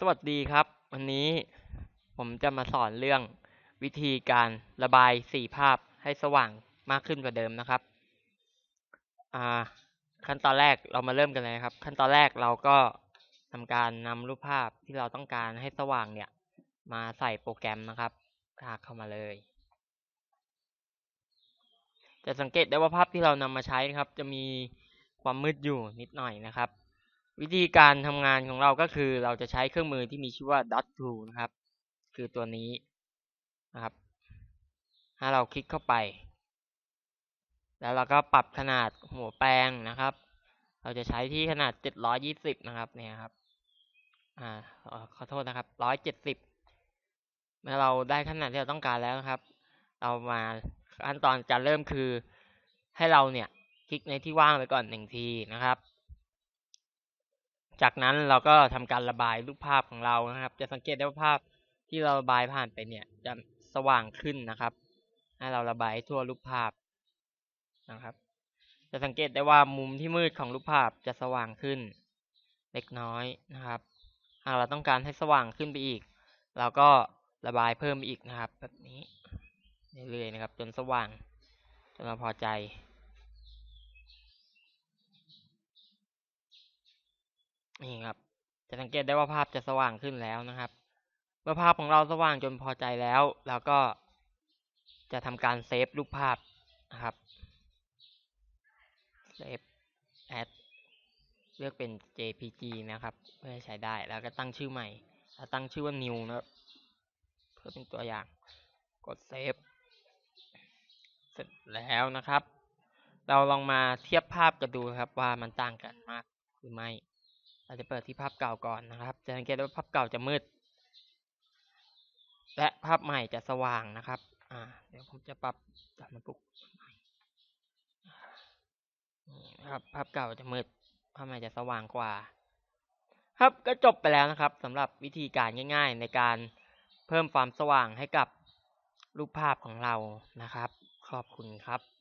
สวัสดีครับ วันนี้ผมจะมาสอนเรื่องวิธีการระบายสีภาพให้สว่างมากขึ้นกว่าเดิมนะครับอ่าขั้นตอนแรกเรามาเริ่มกันเลยครับ ขั้นตอนแรกเราก็ทำการนำรูปภาพที่เราต้องการให้สว่างเนี่ย มาใส่โปรแกรมนะครับทากเข้ามาเลย จะสังเกตได้ว่าภาพที่เรานำมาใช้นะครับ จะมีความมืดอยู่นิดหน่อยนะครับ วิธีการทำงานของเราก็คือเราจะใช้เครื่องมือที่มีชื่อว่า dot tool นะครับ คือตัวนี้นะครับ ถ้าเราคลิกเข้าไป แล้วเราก็ปรับขนาดหัวแปลงนะครับ เราจะใช้ที่ขนาด 720 นะครับเนี่ยครับ อ่าขอโทษนะครับ 170 เมื่อเราได้ขนาดที่เราต้องการแล้วนะครับ เรามาขั้นตอนการเริ่มคือให้เราเนี่ยคลิกในที่ว่างไปก่อนหนึ่งทีนะครับ จากนั้นเราก็ทำการระบายรูปภาพของเรานะครับ จะสังเกตได้ว่าภาพที่เราระบายผ่านไปเนี่ย จะสว่างขึ้นนะครับ ให้เราระบายทั่วรูปภาพนะครับ จะสังเกตได้ว่ามุมที่มืดของรูปภาพจะสว่างขึ้น เล็กน้อยนะครับ หากเราต้องการให้สว่างขึ้นไปอีก เราก็ระบายเพิ่มอีกนะครับ แบบนี้เรื่อยๆนะครับ จนสว่างจนเราพอใจ นี่ครับ จะสังเกตได้ว่าภาพจะสว่างขึ้นแล้วนะครับ เมื่อภาพของเราสว่างจนพอใจแล้วเราก็จะทำการเซฟรูปภาพนะครับเซฟแอดเลือกเป็น JPG นะครับ เพื่อใช้ได้แล้วก็ตั้งชื่อใหม่แล้วตั้งชื่อว่า new นะครับเพื่อเป็นตัวอย่างกดเซฟเสร็จแล้วนะครับ เราลองมาเทียบภาพกันดูครับว่ามันต่างกันมากหรือไม่ เราจะเปิดที่ภาพเก่าก่อนนะครับ จะสังเกตว่าภาพเก่าจะมืด และภาพใหม่จะสว่างนะครับ อ่า เดี๋ยวผมจะปรับจับมาปลุกนะครับ ภาพเก่าจะมืด ภาพใหม่จะสว่างกว่า ครับ ก็จบไปแล้วนะครับสำหรับวิธีการง่าย ๆ ในการเพิ่มความสว่างให้กับรูปภาพของเรานะครับ ขอบคุณครับ